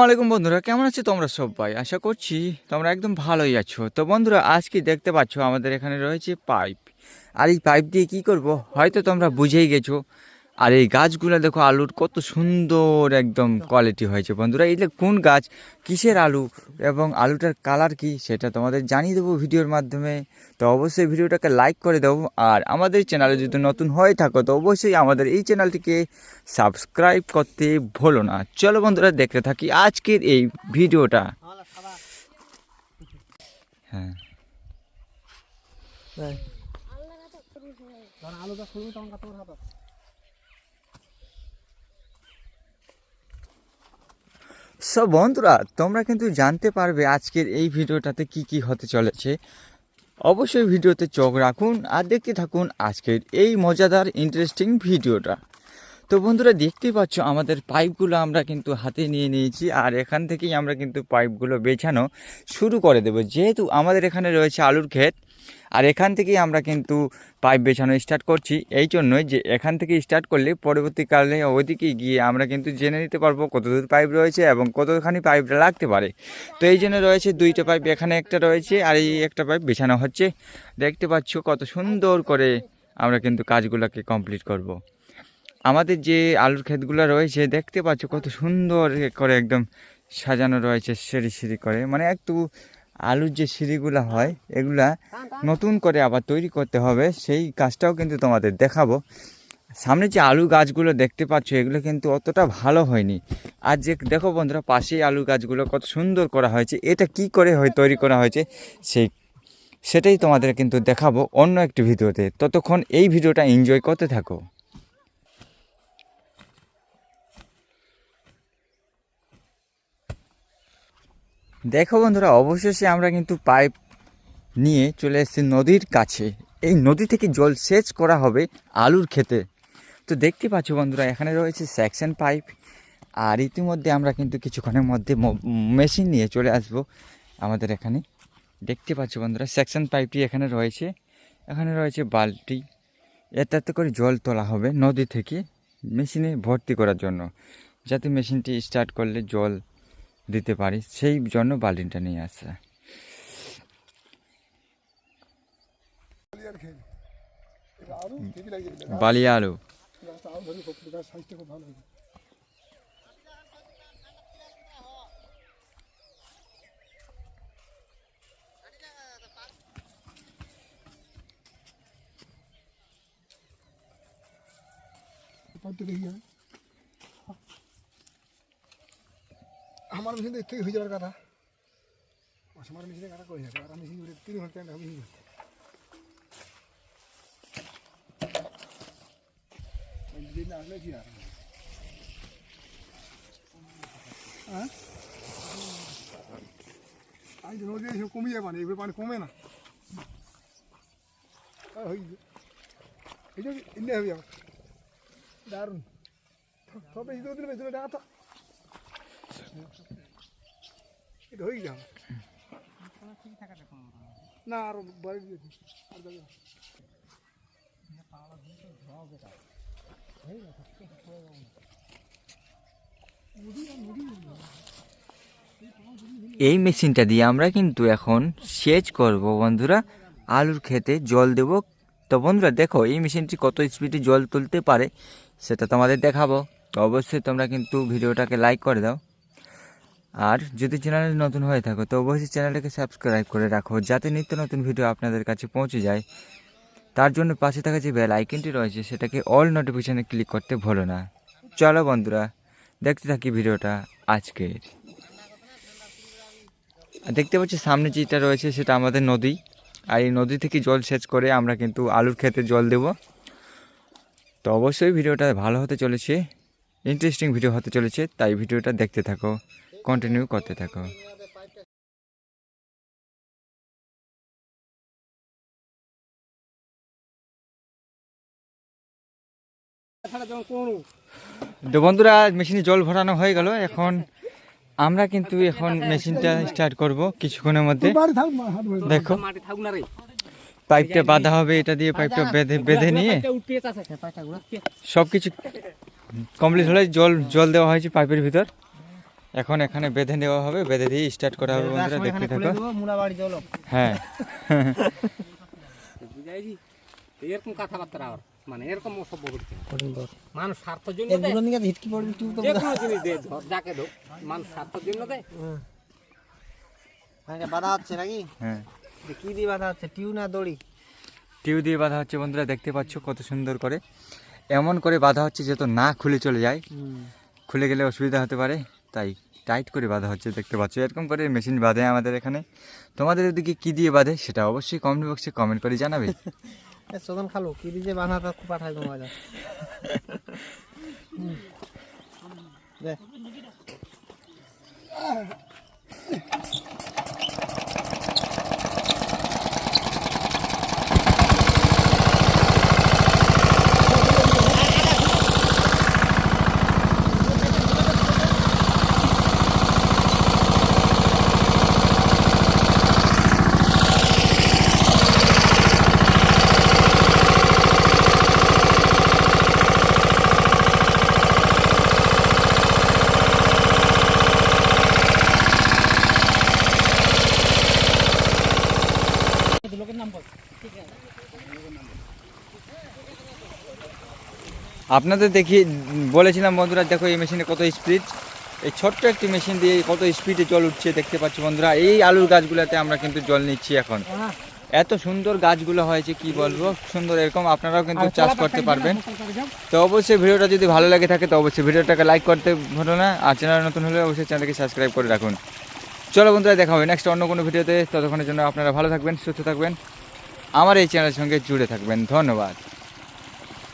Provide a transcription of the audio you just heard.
আসসালামাইকুম বন্ধুরা, কেমন আছো তোমরা সবাই? আশা করছি তোমরা একদম ভালোই আছো। তো বন্ধুরা, আজকে দেখতে পাচ্ছ আমাদের এখানে রয়েছে পাইপ। আর এই পাইপ দিয়ে কি করব? হয়তো তোমরা বুঝেই গেছো। আর এই গাছগুলো দেখো আলুর কত সুন্দর একদম কোয়ালিটি হয়েছে বন্ধুরা। এটা কোন গাছ? কিসের আলু? এবং আলুটার কালার কি? সেটা তোমাদের জানিয়ে দেবো ভিডিওর মাধ্যমে। তো অবশ্যই ভিডিওটাকে লাইক করে দেবো আর আমাদের চ্যানেলে যদি নতুন হয়ে থাকো, তো অবশ্যই আমাদের এই চ্যানেলটিকে সাবস্ক্রাইব করতে ভুলো না। চলো বন্ধুরা, দেখতে থাকি আজকের এই ভিডিওটা। হ্যাঁ। খুলবো, তখন সো বন্ধুরা, তোমরা কিন্তু জানতে পারবে আজকের এই ভিডিওটাতে কি কি হতে চলেছে। অবশ্যই ভিডিওতে চোখ রাখুন আর দেখতে থাকুন আজকের এই মজাদার ইন্টারেস্টিং ভিডিওটা। তো বন্ধুরা, দেখতেই পাচ্ছ আমাদের পাইপগুলো আমরা কিন্তু হাতে নিয়ে নিয়েছি আর এখান থেকেই আমরা কিন্তু পাইপগুলো বেছানো শুরু করে দেবো। যেহেতু আমাদের এখানে রয়েছে আলুর ক্ষেত আর এখান থেকেই আমরা কিন্তু পাইপ বেছানো স্টার্ট করছি। এই জন্যই যে এখান থেকে স্টার্ট করলে পরবর্তীকালে ওইদিকে গিয়ে আমরা কিন্তু জেনে নিতে পারব কত দূর পাইপ রয়েছে এবং কতখানি পাইপটা লাগতে পারে। তো এই জন্য রয়েছে দুইটা পাইপ, এখানে একটা রয়েছে আর এই একটা পাইপ বেছানো হচ্ছে। দেখতে পাচ্ছ কত সুন্দর করে আমরা কিন্তু কাজগুলোকে কমপ্লিট করব। আমাদের যে আলুর ক্ষেতগুলো রয়েছে, দেখতে পাচ্ছ কত সুন্দর করে একদম সাজানো রয়েছে, সিঁড়ি সিঁড়ি করে। মানে একটু আলুর যে সিঁড়িগুলো হয়, এগুলা নতুন করে আবার তৈরি করতে হবে, সেই কাজটাও কিন্তু তোমাদের দেখাবো। সামনে যে আলু গাছগুলো দেখতে পাচ্ছ, এগুলো কিন্তু অতটা ভালো হয়নি। আর যে, দেখো বন্ধুরা, পাশেই আলু গাছগুলো কত সুন্দর করা হয়েছে। এটা কি করে হয়, তৈরি করা হয়েছে, সেই, সেটাই তোমাদের কিন্তু দেখাবো অন্য একটি ভিডিওতে। ততক্ষণ এই ভিডিওটা এনজয় করতে থাকো। দেখো বন্ধুরা, অবশেষে আমরা কিন্তু পাইপ নিয়ে চলে এসেছি নদীর কাছে। এই নদী থেকে জল সেচ করা হবে আলুর ক্ষেতে। তো দেখতে পাচ্ছ বন্ধুরা, এখানে রয়েছে সেকশন পাইপ। আর ইতিমধ্যে আমরা কিন্তু কিছুক্ষণের মধ্যে মেশিন নিয়ে চলে আসব আমাদের এখানে। দেখতে পাচ্ছ বন্ধুরা, সেকশন পাইপটি এখানে রয়েছে। এখানে রয়েছে বালতি। এটাতে করে জল তোলা হবে নদী থেকে মেশিনে ভর্তি করার জন্য। যাতে মেশিনটি স্টার্ট করলে জল দিতে পারি সেই জন্য বাল্টিনটা নিয়ে আসা আর খেয়ে এটা আলু। হেভি লাগছে এটা বালিয়া আলু গাছটা আলু ধরে খুব গাছ সাইজটা খুব ভালো হয়েছে পাইপটা দেখি যাবে আমার মেশিন এর থেকে হয়ে যাওয়ার কথা আমার মেশিনে কাটা করে যাবে আর আমি মেশিন তিন ঘণ্টা মেশিন করতে দিন আসলে কি আর হ্যাঁ আজ নদী এসে কমিয়ে পানি এবার পানি কমে না আর হয়ে গেছে এই যে ইন্ডিয়া হবে আবার দারুণ তবে এই দুদিন বেশি দেখা তো এই মেশিনটা দিয়ে আমরা কিন্তু এখন সেচ করব, বন্ধুরা। আলুর খেতে জল দেব। তো বন্ধুরা, দেখো, এই মেশিনটি কত স্পিডে জল তুলতে পারে, সেটা তোমাদের দেখাবো। তো অবশ্যই তোমরা কিন্তু ভিডিওটাকে লাইক করে দাও। আর যদি চ্যানেলে নতুন হয়ে থাকো, তো অবশ্যই চ্যানেলটাকে সাবস্ক্রাইব করে রাখো, যাতে নিত্য নতুন ভিডিও আপনাদের কাছে পৌঁছে যায়। তার জন্য পাশে থাকা যে বেল আইকনটি রয়েছে, সেটাকে অল নোটিফিকেশানে ক্লিক করতে ভুলো না। চলো বন্ধুরা, দেখতে থাকি ভিডিওটা আজকের। দেখতে পাচ্ছি সামনে যেটা রয়েছে, সেটা আমাদের নদী। আর এই নদী থেকে জল সেচ করে আমরা কিন্তু আলুর ক্ষেতে জল দেব। তো অবশ্যই ভিডিওটা ভালো হতে চলেছে ইন্টারেস্টিং ভিডিও হতে চলেছে, তাই ভিডিওটা দেখতে থাকো। কন্টিনিউ করতে থাকো। তো বন্ধুরা, মেশিনে জল ভরানো হয়ে গেল। এখন আমরা কিন্তু এখন মেশিনটা স্টার্ট করব কিছুক্ষণের মধ্যে। দেখো, পাইপটা বাঁধা হবে, এটা দিয়ে পাইপটা বেঁধে বেঁধে নিয়ে। সব কিছু কমপ্লিট হলে জল জল দেওয়া হয়েছে পাইপের ভিতর। এখন এখানে বেঁধে নেওয়া হবে বেঁধে দিয়ে স্টার্ট করা হবে বন্ধুরা দেখতে থাকো। হ্যাঁ। এরকম কথাবার্তা আর মানে এরকম করছে মানুষ স্বার্থের জন্য এর দেয়। দুটো নিকে হিটকি পড়বি টিউব তো কোনো জিনিস দেয় ধর যাকে ধর মানুষ স্বার্থের জন্য দেয়। হ্যাঁ। বাধা হচ্ছে নাকি? হ্যাঁ। কি দিয়ে বাধা হচ্ছে টিউ না দড়ি? টিউ দিয়ে বাঁধা হচ্ছে বন্ধুরা দেখতে পাচ্ছ কত সুন্দর করে। এমন করে বাঁধা হচ্ছে যেহেতু না খুলে চলে যায়। খুলে গেলে অসুবিধা হতে পারে। তাই টাইট করে বাঁধা হচ্ছে দেখতে পাচ্ছ। এরকম করে মেশিন বাঁধে আমাদের এখানে। তোমাদের ওদিকে কী দিয়ে বাঁধে সেটা অবশ্যই কমেন্ট বক্সে কমেন্ট করে জানাবে। সোদন খালো কী দিয়ে পাঠায় তোমার দে আপনাদের দেখি বলেছিলাম বন্ধুরা দেখো এই মেশিনে কত স্পিড এই ছোট্ট একটি মেশিন দিয়ে কত স্পিডে জল উঠছে দেখতে পাচ্ছি বন্ধুরা। এই আলুর গাছগুলোতে আমরা কিন্তু জল নিচ্ছি এখন। এত সুন্দর গাছগুলো হয়েছে কি বলব? সুন্দর এরকম আপনারাও কিন্তু চাষ করতে পারবেন। তো অবশ্যই ভিডিওটা যদি ভালো লাগে থাকে তো অবশ্যই ভিডিওটাকে লাইক করতে ভুলো না। আর চ্যানেল নতুন হলে অবশ্যই চ্যানেলকে সাবস্ক্রাইব করে রাখুন। চলো বন্ধুরা দেখা হবে নেক্সট অন্য কোনো ভিডিওতে। ততক্ষণের জন্য আপনারা ভালো থাকবেন সুস্থ থাকবেন। আমার এই চ্যানেলের সঙ্গে জুড়ে থাকবেন। ধন্যবাদ।